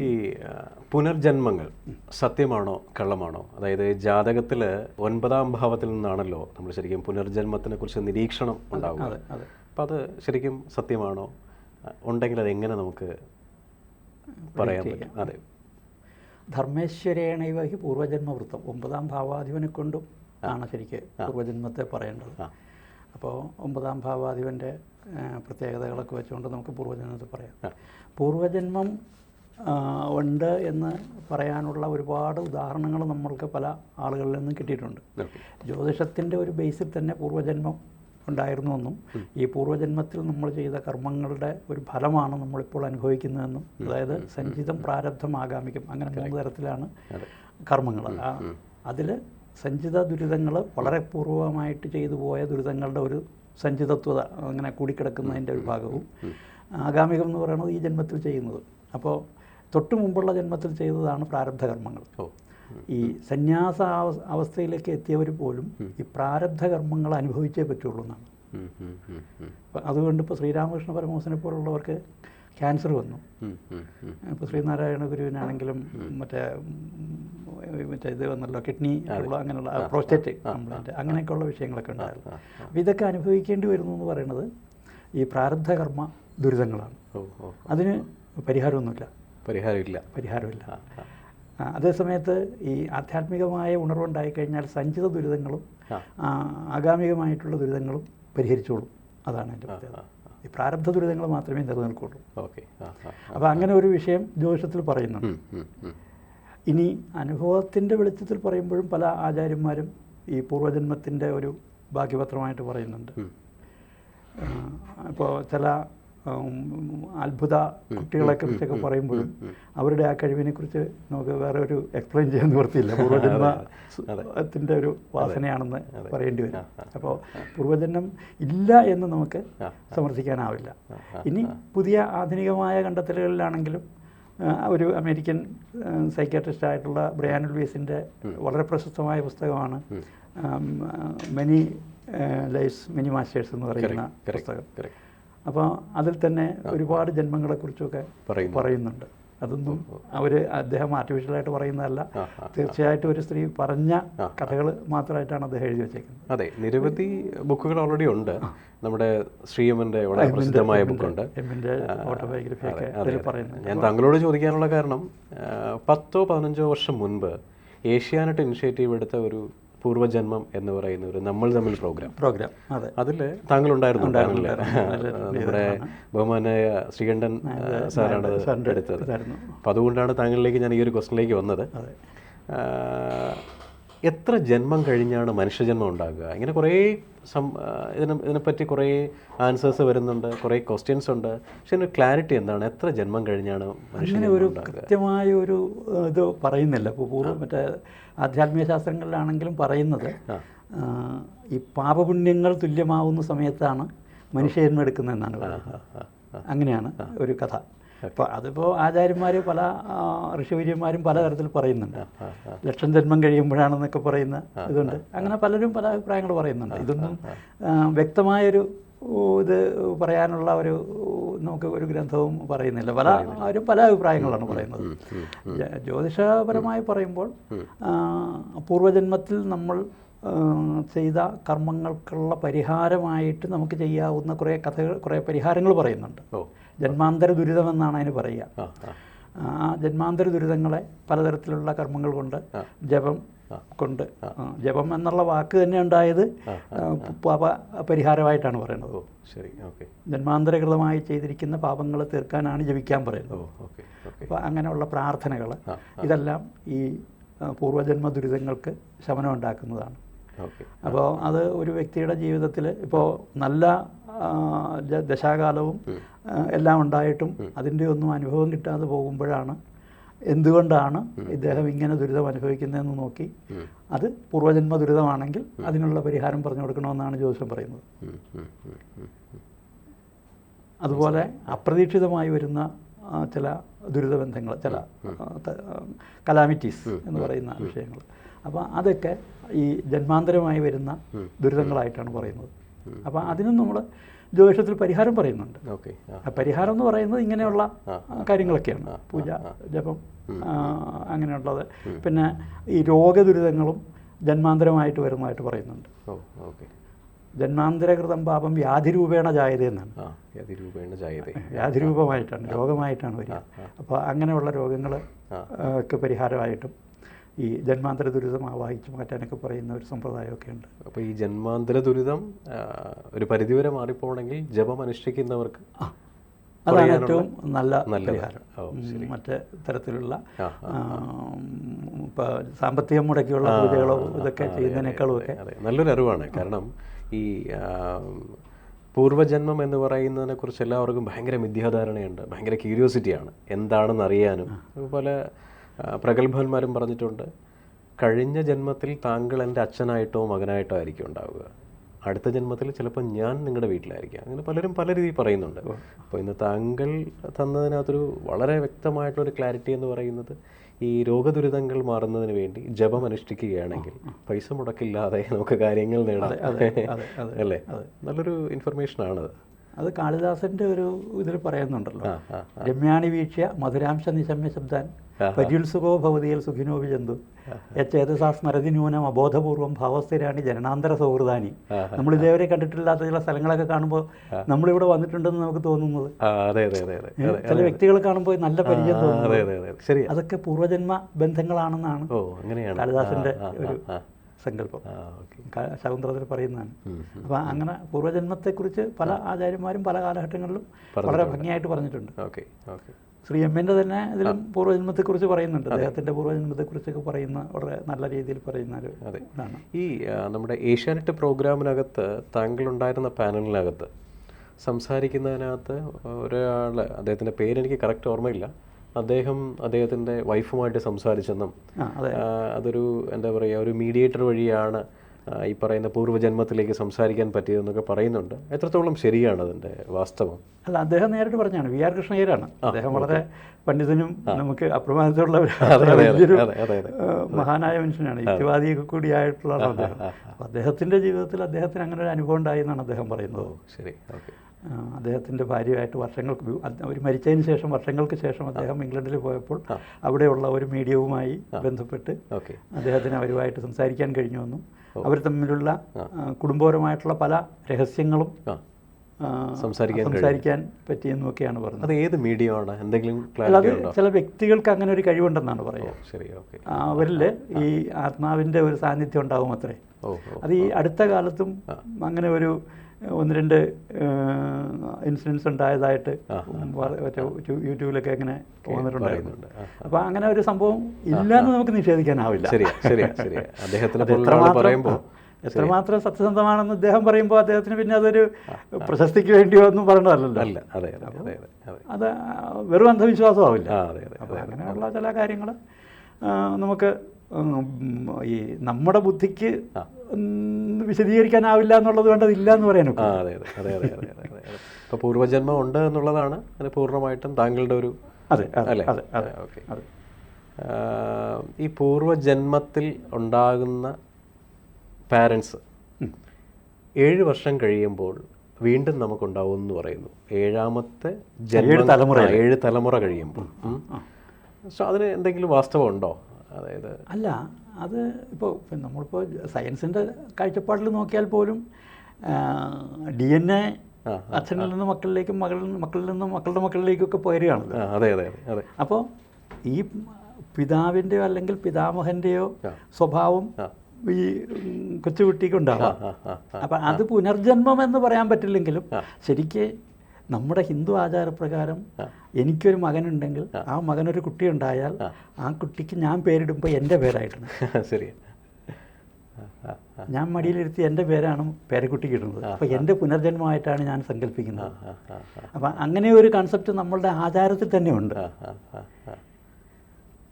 ഈ പുനർജന്മങ്ങൾ സത്യമാണോ കള്ളമാണോ? അതായത് ജാതകത്തിൽ ഒൻപതാം ഭാവത്തിൽ നിന്നാണല്ലോ നമ്മൾ ശരിക്കും പുനർജന്മത്തിനെ കുറിച്ച് നിരീക്ഷണം ഉണ്ടാവുക. അപ്പം അത് ശരിക്കും സത്യമാണോ? ഉണ്ടെങ്കിൽ അത് എങ്ങനെ നമുക്ക് പറയാൻ പറ്റും? അതെ. ധർമ്മേശ്വരേണൈവ ഹി പൂർവജന്മവൃത്തം. ഒമ്പതാം ഭാവാധിപനെ കൊണ്ടും ആണ് ശരിക്ക് പൂർവജന്മത്തെ പറയേണ്ടത്. അപ്പോൾ ഒമ്പതാം ഭാവാധിപന്റെ പ്രത്യേകതകളൊക്കെ വെച്ചുകൊണ്ട് നമുക്ക് പൂർവജന്മത്തെ പറയാം. പൂർവജന്മം ഉണ്ട് എന്ന് പറയാനുള്ള ഒരുപാട് ഉദാഹരണങ്ങൾ നമ്മൾക്ക് പല ആളുകളിൽ നിന്നും കിട്ടിയിട്ടുണ്ട്. ജ്യോതിഷത്തിന്റെ ഒരു ബേസിൽ തന്നെ പൂർവജന്മം ഉണ്ടായിരുന്നുവെന്നും ഈ പൂർവജന്മത്തിൽ നമ്മൾ ചെയ്ത കർമ്മങ്ങളുടെ ഒരു ഫലമാണ് നമ്മളിപ്പോൾ അനുഭവിക്കുന്നതെന്നും അതായത് സഞ്ചിതം പ്രാരബ്ധം ആഗാമിക്കും അങ്ങനെ മൂന്ന് തരത്തിലാണ് കർമ്മങ്ങൾ. അതിൽ സഞ്ചിത ദുരിതങ്ങൾ വളരെ പൂർവമായിട്ട് ചെയ്തു പോയ ദുരിതങ്ങളുടെ ഒരു സഞ്ചിതത്വത അങ്ങനെ കൂടിക്കിടക്കുന്നതിന്റെ ഒരു ഭാഗവും ആഗാമികം എന്ന് പറയുന്നത് ഈ ജന്മത്തിൽ ചെയ്യുന്നത്. അപ്പോൾ തൊട്ടു മുമ്പുള്ള ജന്മത്തിൽ ചെയ്തതാണ് പ്രാരബ്ധകർമ്മങ്ങൾ. ഈ സന്യാസ അവ- അവസ്ഥയിലേക്ക് എത്തിയവർ പോലും ഈ പ്രാരബ്ധകർമ്മങ്ങൾ അനുഭവിച്ചേ പറ്റുള്ളൂ എന്നാണ്. അതുകൊണ്ട് ഇപ്പോൾ ശ്രീരാമകൃഷ്ണ പരമഹംസനെ പോലുള്ളവർക്ക് ക്യാൻസർ വന്നു. ഇപ്പോൾ ശ്രീനാരായണ ഗുരുവിനാണെങ്കിലും മറ്റേ മറ്റേ ഇത് വന്നല്ലോ കിഡ്നി അങ്ങനെയുള്ള പ്രോസ്റ്റേറ്റ് കംപ്ലൈന്റ് അങ്ങനെയൊക്കെയുള്ള വിഷയങ്ങളൊക്കെ ഉണ്ടായിരുന്നു. അപ്പോൾ ഇതൊക്കെ അനുഭവിക്കേണ്ടി വരുന്നു എന്ന് പറയുന്നത് ഈ പ്രാരബ്ധകർമ്മ ദുരിതങ്ങളാണ്. അതിന് പരിഹാരമൊന്നുമില്ല. പരിഹാരമില്ല. പരിഹാരമില്ല. അതേസമയത്ത് ഈ ആധ്യാത്മികമായ ഉണർവുണ്ടായിക്കഴിഞ്ഞാൽ സഞ്ചിത ദുരിതങ്ങളും ആഗാമികമായിട്ടുള്ള ദുരിതങ്ങളും പരിഹരിച്ചോളും. അതാണ് എന്റെ പ്രത്യേകത. ഈ പ്രാരബ്ധ ദുരിതങ്ങൾ മാത്രമേ നിലനിൽക്കുള്ളൂ. ഓക്കെ. അപ്പോൾ അങ്ങനെ ഒരു വിഷയം ജ്യോതിഷത്തിൽ പറയുന്നുണ്ട്. ഇനി അനുഭവത്തിന്റെ വെളിച്ചത്തിൽ പറയുമ്പോഴും പല ആചാര്യന്മാരും ഈ പൂർവജന്മത്തിന്റെ ഒരു ഭാഗ്യപത്രമായിട്ട് പറയുന്നുണ്ട്. ഇപ്പോൾ ചില അത്ഭുത കുട്ടികളെ കുറിച്ചൊക്കെ പറയുമ്പോഴും അവരുടെ ആ കഴിവിനെ കുറിച്ച് നമുക്ക് വേറെ ഒരു എക്സ്പ്ലെയിൻ ചെയ്യാൻ നിവർത്തിയില്ല പൂർവജന്മത്തിന്റെ ഒരു വാസനയാണെന്ന് പറയേണ്ടി വരും. അപ്പോൾ പൂർവജന്മം ഇല്ല എന്ന് നമുക്ക്. സമർത്ഥിക്കാനാവില്ല ഇനി പുതിയ ആധുനികമായ കണ്ടെത്തലുകളിലാണെങ്കിലും ഒരു അമേരിക്കൻ സൈക്കാട്രിസ്റ്റ് ആയിട്ടുള്ള ബ്രയാൻ ഉൽവീസിന്റെ വളരെ പ്രശസ്തമായ പുസ്തകമാണ് മെനി ലൈഫ്സ് മെനി മാസ്റ്റേഴ്സ് എന്ന് പറയുന്ന പുസ്തകം. അപ്പോൾ അതിൽ തന്നെ ഒരുപാട് ജന്മങ്ങളെക്കുറിച്ചൊക്കെ പറയുന്നു. പറയുന്നുണ്ട്. അതൊന്നും അവർ അദ്ദേഹം ആർട്ടിഫിഷ്യലായിട്ട് പറയുന്നതല്ല. തീർച്ചയായിട്ടും ഒരു സ്ത്രീ പറഞ്ഞ കഥകൾ മാത്രമായിട്ടാണ് അദ്ദേഹം എഴുതി വെച്ചേക്കുന്നത്. അതെ നിരവധി ബുക്കുകൾ ഓൾറെഡി ഉണ്ട്. നമ്മുടെ ശ്രീയമ്മന്റെ വളരെ പ്രസിദ്ധമായ ബുക്കുണ്ട്. എമ്മിന്റെ ഓട്ടോബയോഗ്രഫിയൊക്കെ പറയുന്നത് ഞാൻ താങ്കളോട് ചോദിക്കാനുള്ള കാരണം പത്തോ പതിനഞ്ചോ വർഷം മുൻപ് ഏഷ്യാനെറ്റ് ഇനിഷ്യേറ്റീവ് എടുത്ത ഒരു പൂർവജന്മം എന്ന് പറയുന്ന ഒരു നമ്മൾ തമ്മിൽ പ്രോഗ്രാം പ്രോഗ്രാം അതെ. അതിൽ താങ്കൾ ഉണ്ടായിരുന്നു. നമ്മുടെ ബഹുമാനായ ശ്രീകണ്ഠൻ സാറാണ് എടുത്തത്. അപ്പം അതുകൊണ്ടാണ് താങ്കളിലേക്ക് ഞാൻ ഈ ഒരു ക്വസ്റ്റിനിലേക്ക് വന്നത്. എത്ര ജന്മം കഴിഞ്ഞാണ് മനുഷ്യജന്മം ഉണ്ടാകുക? ഇങ്ങനെ കുറേ സം ഇതിനെ ഇതിനെപ്പറ്റി കുറേ ആൻസേഴ്സ് വരുന്നുണ്ട് കുറേ ക്വസ്റ്റ്യൻസ് ഉണ്ട്. പക്ഷെ അതിന് ക്ലാരിറ്റി എന്താണ്? എത്ര ജന്മം കഴിഞ്ഞാണ് അങ്ങനെ ഒരു കൃത്യമായ ഒരു ഇത് പറയുന്നില്ല. ഇപ്പോൾ പൂർവം മറ്റേ ആധ്യാത്മിക ശാസ്ത്രങ്ങളിലാണെങ്കിലും പറയുന്നത് ഈ പാപപുണ്യങ്ങൾ തുല്യമാവുന്ന സമയത്താണ് മനുഷ്യജന്മം എടുക്കുന്നതെന്നാണ് പറയുന്നത്. അങ്ങനെയാണ് ഒരു കഥ. അപ്പോൾ അതിപ്പോൾ ആചാര്യന്മാർ പല ഋഷിവര്യന്മാരും പലതരത്തിൽ പറയുന്നുണ്ട്. ലക്ഷം ജന്മം കഴിയുമ്പോഴാണെന്നൊക്കെ പറയുന്ന ഇതുണ്ട്. അങ്ങനെ പലരും പല അഭിപ്രായങ്ങൾ പറയുന്നുണ്ട്. ഇതൊന്നും വ്യക്തമായൊരു ഇത് പറയാനുള്ള ഒരു നമുക്ക് ഒരു ഗ്രന്ഥവും പറയുന്നില്ല. പല ആരും പല അഭിപ്രായങ്ങളാണ് പറയുന്നത്. ജ്യോതിഷപരമായി പറയുമ്പോൾ പൂർവജന്മത്തിൽ പൂർവജന്മത്തിൽ നമ്മൾ ചെയ്ത കർമ്മങ്ങൾക്കുള്ള പരിഹാരമായിട്ട് നമുക്ക് ചെയ്യാവുന്ന കുറേ കഥകൾ കുറേ പരിഹാരങ്ങൾ പറയുന്നുണ്ട്. ജന്മാന്തര ദുരിതമെന്നാണ് അതിന് പറയുക. ആ ജന്മാന്തര ദുരിതങ്ങളെ പലതരത്തിലുള്ള കർമ്മങ്ങൾ കൊണ്ട് ജപം കൊണ്ട് ജപം എന്നുള്ള വാക്ക് തന്നെ ഉണ്ടായത് പാപ പരിഹാരമായിട്ടാണ് പറയുന്നത്. ശരി ഓക്കെ. ജന്മാന്തരകൃതമായി ചെയ്തിരിക്കുന്ന പാപങ്ങൾ തീർക്കാനാണ് ജപിക്കാൻ പറയുന്നത്. അപ്പോൾ അങ്ങനെയുള്ള പ്രാർത്ഥനകൾ ഇതെല്ലാം ഈ പൂർവജന്മ പൂർവജന്മ ദുരിതങ്ങൾക്ക് ശമനം ഉണ്ടാക്കുന്നതാണ് അപ്പോൾ അത് ഒരു വ്യക്തിയുടെ ജീവിതത്തിൽ ഇപ്പോൾ നല്ല ദശാകാലവും എല്ലാം ഉണ്ടായിട്ടും അതിന്റെ ഒന്നും അനുഭവം കിട്ടാതെ പോകുമ്പോഴാണ് എന്തുകൊണ്ടാണ് ഇദ്ദേഹം ഇങ്ങനെ ദുരിതം അനുഭവിക്കുന്നതെന്ന് നോക്കി അത് പൂർവജന്മ ദുരിതമാണെങ്കിൽ അതിനുള്ള പരിഹാരം പറഞ്ഞു കൊടുക്കണമെന്നാണ് ജ്യോതിഷം പറയുന്നത്. അതുപോലെ അപ്രതീക്ഷിതമായി വരുന്ന ചില ദുരിതബന്ധങ്ങൾ ചില കലാമിറ്റീസ് എന്ന് പറയുന്ന വിഷയങ്ങൾ. അപ്പോൾ അതൊക്കെ ഈ ജന്മാന്തരമായി വരുന്ന ദുരിതങ്ങളായിട്ടാണ് പറയുന്നത്. അപ്പോൾ അതിനും നമ്മൾ ജ്യോതിഷത്തിൽ പരിഹാരം പറയുന്നുണ്ട്. ആ. പരിഹാരം എന്ന് പറയുന്നത് ഇങ്ങനെയുള്ള കാര്യങ്ങളൊക്കെയാണ്. പൂജ ജപം അങ്ങനെയുള്ളത്. പിന്നെ ഈ രോഗദുരിതങ്ങളും ജന്മാന്തരമായിട്ട് വരുന്നതായിട്ട് പറയുന്നുണ്ട്. ജന്മാന്തരകൃതം പാപം വ്യാധിരൂപേണ ജായത എന്നാണ്. വ്യാധിരൂപമായിട്ടാണ് രോഗമായിട്ടാണ് വരിക. അപ്പോൾ അങ്ങനെയുള്ള രോഗങ്ങൾ. ഒക്കെ പരിഹാരമായിട്ടും ഈ ജന്മാന്തര ദുരിതം ആവാഹിച്ച് മാറ്റാനൊക്കെ പറയുന്ന ഒരു സമ്പ്രദായമൊക്കെ ഉണ്ട്. അപ്പോൾ ഈ ജന്മാന്തര ദുരിതം ഒരു പരിധിവരെ മാറിപ്പോണെങ്കിൽ ജപം അനുഷ്ഠിക്കുന്നവർക്ക് അതാണ് ഏറ്റവും നല്ല. പരിഹാരം മറ്റേ തരത്തിലുള്ള ഇപ്പോൾ സാമ്പത്തികം മുടക്കിയുള്ള പൂജകളോ ഇതൊക്കെ ചെയ്യുന്നതിനേക്കാളും ഒക്കെ നല്ലൊരു അറിവാണ് കാരണം ഈ പൂർവജന്മം എന്ന് പറയുന്നതിനെ കുറിച്ച് എല്ലാവർക്കും ഭയങ്കര മിഥ്യാധാരണയുണ്ട് ഭയങ്കര ക്യൂരിയോസിറ്റിയാണ് എന്താണെന്ന് അറിയാനും പല ആ, പ്രഗത്ഭന്മാരും പറഞ്ഞിട്ടുണ്ട് കഴിഞ്ഞ ജന്മത്തിൽ താങ്കൾ എന്റെ അച്ഛനായിട്ടോ മകനായിട്ടോ ആയിരിക്കും ഉണ്ടാവുക. അടുത്ത ജന്മത്തിൽ ചിലപ്പോൾ ഞാൻ നിങ്ങളുടെ വീട്ടിലായിരിക്കാം. അങ്ങനെ പലരും പല രീതിയിൽ പറയുന്നുണ്ട്. അപ്പോൾ ഇന്ന് താങ്കൾ തന്നതിനകത്തൊരു വളരെ വ്യക്തമായിട്ടുള്ളൊരു ക്ലാരിറ്റി എന്ന് പറയുന്നത് ഈ രോഗദുരിതങ്ങൾ മാറുന്നതിന് വേണ്ടി ജപം അനുഷ്ഠിക്കുകയാണെങ്കിൽ പൈസ മുടക്കില്ലാതെ നമുക്ക് കാര്യങ്ങൾ നേടാം. അല്ലേ? നല്ലൊരു ഇൻഫർമേഷൻ ആണത്. അത് കാളിദാസന്റെ ഒരു ഇതിൽ പറയുന്നുണ്ടല്ലോ രമ്യാണി വീക്ഷ്യ മധുരാംശ നിശമ്യ ശബ്ദാൻ പര്യുത്സുഖോ ഭവതിയിൽ സുഖിനോ വിജന്തു. യച്ചേതസാ സ്മരതി ന്യൂനം അബോധപൂർവം ഭാവസ്ഥിരാണി ജനനാന്തര സൗഹൃദാനി. നമ്മൾ ഇതേവരെ കണ്ടിട്ടില്ലാത്ത ചില സ്ഥലങ്ങളൊക്കെ കാണുമ്പോൾ നമ്മളിവിടെ വന്നിട്ടുണ്ടെന്ന് നമുക്ക് തോന്നുന്നത്. ചില വ്യക്തികളെ കാണുമ്പോൾ നല്ല പരിചയം ശരിയാ. അതൊക്കെ പൂർവജന്മ ബന്ധങ്ങളാണെന്നാണ് കാളിദാസന്റെ ഒരു സങ്കല്പം. ശകുന്തളത്തിൽ പറയുന്നതാണ്. അപ്പം അങ്ങനെ പൂർവജന്മത്തെക്കുറിച്ച് പല ആചാര്യന്മാരും പല കാലഘട്ടങ്ങളിലും വളരെ ഭംഗിയായിട്ട് പറഞ്ഞിട്ടുണ്ട്. Okay okay. ശ്രീ എമ്മിന്റെ തന്നെ ഇതിലും പൂർവജന്മത്തെക്കുറിച്ച് പറയുന്നുണ്ട്. അദ്ദേഹത്തിന്റെ പൂർവജന്മത്തെക്കുറിച്ചൊക്കെ പറയുന്ന വളരെ നല്ല രീതിയിൽ പറയുന്ന ഒരു ഇതാണ്. ഈ നമ്മുടെ ഏഷ്യാനെറ്റ് പ്രോഗ്രാമിനകത്ത് താങ്കളുണ്ടായിരുന്ന പാനലിനകത്ത് സംസാരിക്കുന്നതിനകത്ത് ഒരാൾ അദ്ദേഹത്തിന്റെ പേരെനിക്ക് കറക്റ്റ് ഓർമ്മയില്ല. അദ്ദേഹം അദ്ദേഹത്തിന്റെ വൈഫുമായിട്ട് സംസാരിച്ചെന്നും അതെ. അതൊരു എന്താ പറയുക ഒരു മീഡിയേറ്റർ വഴിയാണ് ഈ പറയുന്ന പൂർവജന്മത്തിലേക്ക് സംസാരിക്കാൻ പറ്റിയതെന്നൊക്കെ പറയുന്നുണ്ട്. എത്രത്തോളം ശരിയാണ് അതിന്റെ വാസ്തവം? അല്ല അദ്ദേഹം നേരിട്ട് പറഞ്ഞാണ്. വി ആർ കൃഷ്ണയ്യരാണ് അദ്ദേഹം വളരെ പണ്ഡിതനും നമുക്ക് അപ്രമാദത്തുള്ള മഹാനായ മനുഷ്യനാണ്. യുക്തിവാദിയൊക്കെ കൂടിയായിട്ടുള്ള അദ്ദേഹം. അദ്ദേഹത്തിന്റെ ജീവിതത്തിൽ അദ്ദേഹത്തിന് അങ്ങനെ ഒരു അനുഭവം ഉണ്ടായി എന്നാണ് അദ്ദേഹം പറയുന്നത്. ശരി. ഓക്കെ. അദ്ദേഹത്തിന്റെ ഭാര്യയായിട്ട് വർഷങ്ങൾക്ക് അവർ മരിച്ചതിന് ശേഷം വർഷങ്ങൾക്ക് ശേഷം അദ്ദേഹം ഇംഗ്ലണ്ടിൽ പോയപ്പോൾ അവിടെയുള്ള ഒരു മീഡിയവുമായി ബന്ധപ്പെട്ട് അദ്ദേഹത്തിന് അവരുമായിട്ട് സംസാരിക്കാൻ കഴിഞ്ഞുവെന്നും അവർ തമ്മിലുള്ള കുടുംബപരമായിട്ടുള്ള പല രഹസ്യങ്ങളും സംസാരിക്കാൻ സംസാരിക്കാൻ പറ്റിയെന്നൊക്കെയാണ് പറഞ്ഞത്. അത് ഏത് മീഡിയമാണ്? എന്തെങ്കിലും അത് ചില വ്യക്തികൾക്ക് അങ്ങനെ ഒരു കഴിവുണ്ടെന്നാണ് പറയുക. ശരി ഓക്കെ. അവരിൽ ഈ ആത്മാവിന്റെ ഒരു സാന്നിധ്യം ഉണ്ടാവും അത്രേ. അത് ഈ അടുത്ത കാലത്തും അങ്ങനെ ഒരു ഒന്ന് രണ്ട് ഇൻസിഡൻസ് ഉണ്ടായതായിട്ട് യൂട്യൂബിലൊക്കെ ഇങ്ങനെ വന്നിട്ടുണ്ടായിരുന്നു. അപ്പൊ അപ്പോൾ അങ്ങനെ ഒരു സംഭവം ഇല്ലെന്ന് നമുക്ക് നിഷേധിക്കാനാവില്ല. പറയുമ്പോൾ എത്രമാത്രം സത്യസന്ധമാണെന്ന് അദ്ദേഹം പറയുമ്പോൾ അദ്ദേഹത്തിന് പിന്നെ അതൊരു പ്രശസ്തിക്ക് വേണ്ടിയോ ഒന്നും അതെ അതെ വെറും അന്ധവിശ്വാസമാവില്ല. ആവില്ല അപ്പോൾ അങ്ങനെയുള്ള ചില കാര്യങ്ങൾ നമുക്ക് ഈ നമ്മുടെ ബുദ്ധിക്ക് വിശദീകരിക്കാനാവില്ല എന്നുള്ളത് വേണ്ടതില്ല എന്ന് പറയാനൊക്കെ അതെ അതെ അതെ അതെ അതെ. ഇപ്പോൾ പൂർവജന്മം ഉണ്ട് എന്നുള്ളതാണ് അതിന് പൂർണമായിട്ടും താങ്കളുടെ ഒരു അതെ അല്ലേ? അതെ അതെ ഓക്കെ. അതെ. ഈ പൂർവജന്മത്തിൽ ഉണ്ടാകുന്ന പാരൻസ് ഏഴ് വർഷം കഴിയുമ്പോൾ വീണ്ടും നമുക്കുണ്ടാവും എന്ന് പറയുന്നു. ഏഴാമത്തെ ജന്മ തലമുറ ഏഴ് തലമുറ കഴിയുമ്പോൾ. സോ അതിന് എന്തെങ്കിലും വാസ്തവം ഉണ്ടോ അതായത് അല്ല അത് ഇപ്പോൾ നമ്മളിപ്പോൾ സയൻസിന്റെ കാഴ്ചപ്പാടിൽ നോക്കിയാൽ പോലും ഡി എൻ എ അച്ഛനിൽ നിന്ന് മക്കളിലേക്കും മകളിൽ മക്കളിൽ നിന്നും മക്കളുടെ മക്കളിലേക്കൊക്കെ പോരുകയാണല്ലോ. അതെ അതെ അതെ. അപ്പോൾ ഈ പിതാവിന്റെയോ അല്ലെങ്കിൽ പിതാമഹന്റെയോ സ്വഭാവം ഈ കൊച്ചുകുട്ടിക്കുണ്ടാവാം അപ്പൊ അത് പുനർജന്മം എന്ന് പറയാൻ പറ്റില്ലെങ്കിലും ശരിക്ക് നമ്മുടെ ഹിന്ദു ആചാരപ്രകാരം എനിക്കൊരു മകനുണ്ടെങ്കിൽ ആ. മകനൊരു കുട്ടി ഉണ്ടായാൽ ആ. കുട്ടിക്ക് ഞാൻ പേരിടുമ്പോൾ എന്റെ പേരായിട്ടാണ്. ശരി ഞാൻ മടിയിലിരുത്തി എന്റെ പേരാണ് പേരക്കുട്ടി കിട്ടുന്നത്. അപ്പോൾ എന്റെ പുനർജന്മമായിട്ടാണ് ഞാൻ സങ്കല്പിക്കുന്നത്. അപ്പം അങ്ങനെ ഒരു കൺസെപ്റ്റ് നമ്മളുടെ ആചാരത്തിൽ തന്നെ ഉണ്ട്.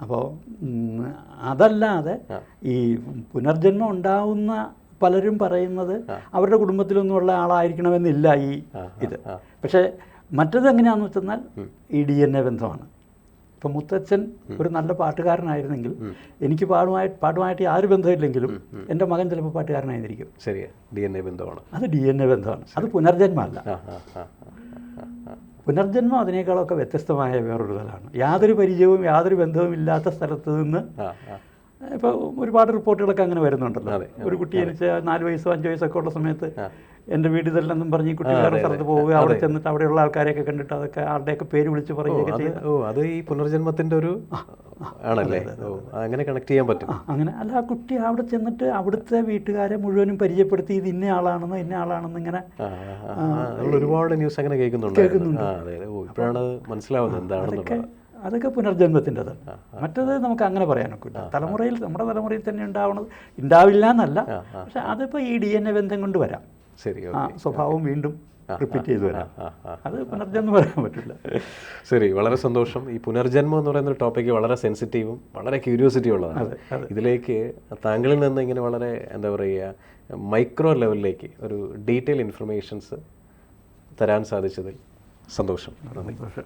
അപ്പോൾ അതല്ലാതെ ഈ പുനർജന്മം ഉണ്ടാവുന്ന പലരും പറയുന്നത് അവരുടെ കുടുംബത്തിലൊന്നുമുള്ള ആളായിരിക്കണമെന്നില്ല ഈ ഇത്. പക്ഷേ മറ്റത് എങ്ങനെയാണെന്ന് വെച്ചെന്നാൽ ഈ ഡി എൻ എ ബന്ധമാണ്. ഇപ്പം മുത്തച്ഛൻ ഒരു നല്ല പാട്ടുകാരനായിരുന്നെങ്കിൽ എനിക്ക് പാടുമായി പാടുമായിട്ട് യാതൊരു ബന്ധമില്ലെങ്കിലും എന്റെ മകൻ ചിലപ്പോൾ പാട്ടുകാരനായിരിക്കും. ശരിയാ ഡി എൻ എ ബന്ധമാണ്. അത് ഡി എൻ എ ബന്ധമാണ്. അത് ആ, പുനർജന്മം അതിനേക്കാളൊക്കെ വ്യത്യസ്തമായ വേറൊരു തലമാണ് യാതൊരു പരിചയവും യാതൊരു ബന്ധവും ഇല്ലാത്ത സ്ഥലത്ത് നിന്ന് ഇപ്പോൾ ഒരുപാട് റിപ്പോർട്ടുകളൊക്കെ അങ്ങനെ വരുന്നുണ്ടല്ലോ. ഒരു കുട്ടി ജനിച്ച് നാല് വയസ്സോ അഞ്ച് വയസ്സൊക്കെ ഉള്ള സമയത്ത്. എന്റെ വീട് ഇതല്ലെന്നും പറഞ്ഞ് കുട്ടി വേറെ സ്ഥലത്ത് പോവുക അവിടെ ചെന്നിട്ട് അവിടെയുള്ള ആൾക്കാരെയൊക്കെ കണ്ടിട്ട് അതൊക്കെ ആരുടെയൊക്കെ പേര് വിളിച്ച് പറയുകയൊക്കെ ചെയ്ത് ഓ അത് ഈ പുനർജന്മത്തിന്റെ ഒരു ആണല്ലേ? അങ്ങനെ കണക്ട് ചെയ്യാൻ പറ്റും. അങ്ങനെ. അല്ല ആ കുട്ടി അവിടെ ചെന്നിട്ട് അവിടുത്തെ വീട്ടുകാരെ മുഴുവനും പരിചയപ്പെടുത്തി ഇത് ഇന്ന ആളാണെന്ന് ഇന്ന ആളാണെന്ന് ഇങ്ങനെ ഒരുപാട് ന്യൂസ് അങ്ങനെ കേൾക്കുന്നുണ്ട്. കേൾക്കുന്നുണ്ട്. ഇപ്പോഴാണ് മനസ്സിലാവുന്നത് എന്താണെന്നുള്ളത്. അതൊക്കെ പുനർജന്മത്തിന്റെതാണ് മറ്റത് നമുക്ക് അങ്ങനെ പറയാനൊക്കില്ല. തലമുറയിൽ നമ്മുടെ തലമുറയിൽ തന്നെ ഉണ്ടാവുന്നത് ഉണ്ടാവില്ല എന്നല്ല പക്ഷെ അതിപ്പോൾ ഈ ഡി എൻ എ ബന്ധം കൊണ്ട് വരാം. ശരി ആ സ്വഭാവം വീണ്ടും റിപ്പീറ്റ് ചെയ്ത് വരാം. അത് പുനർജന്മം പറയാൻ പറ്റില്ല. ശരി വളരെ സന്തോഷം. ഈ പുനർജന്മം എന്ന് പറയുന്ന ഒരു ടോപ്പിക്ക് വളരെ സെൻസിറ്റീവും വളരെ ക്യൂരിയോസിറ്റി ഉള്ളതാണ്. ഇതിലേക്ക് താങ്കളിൽ നിന്ന് ഇങ്ങനെ വളരെ എന്താ പറയുക മൈക്രോ ലെവലിലേക്ക് ഒരു ഡീറ്റെയിൽ ഇൻഫർമേഷൻസ് തരാൻ സാധിച്ചതിൽ സന്തോഷം. സന്തോഷം.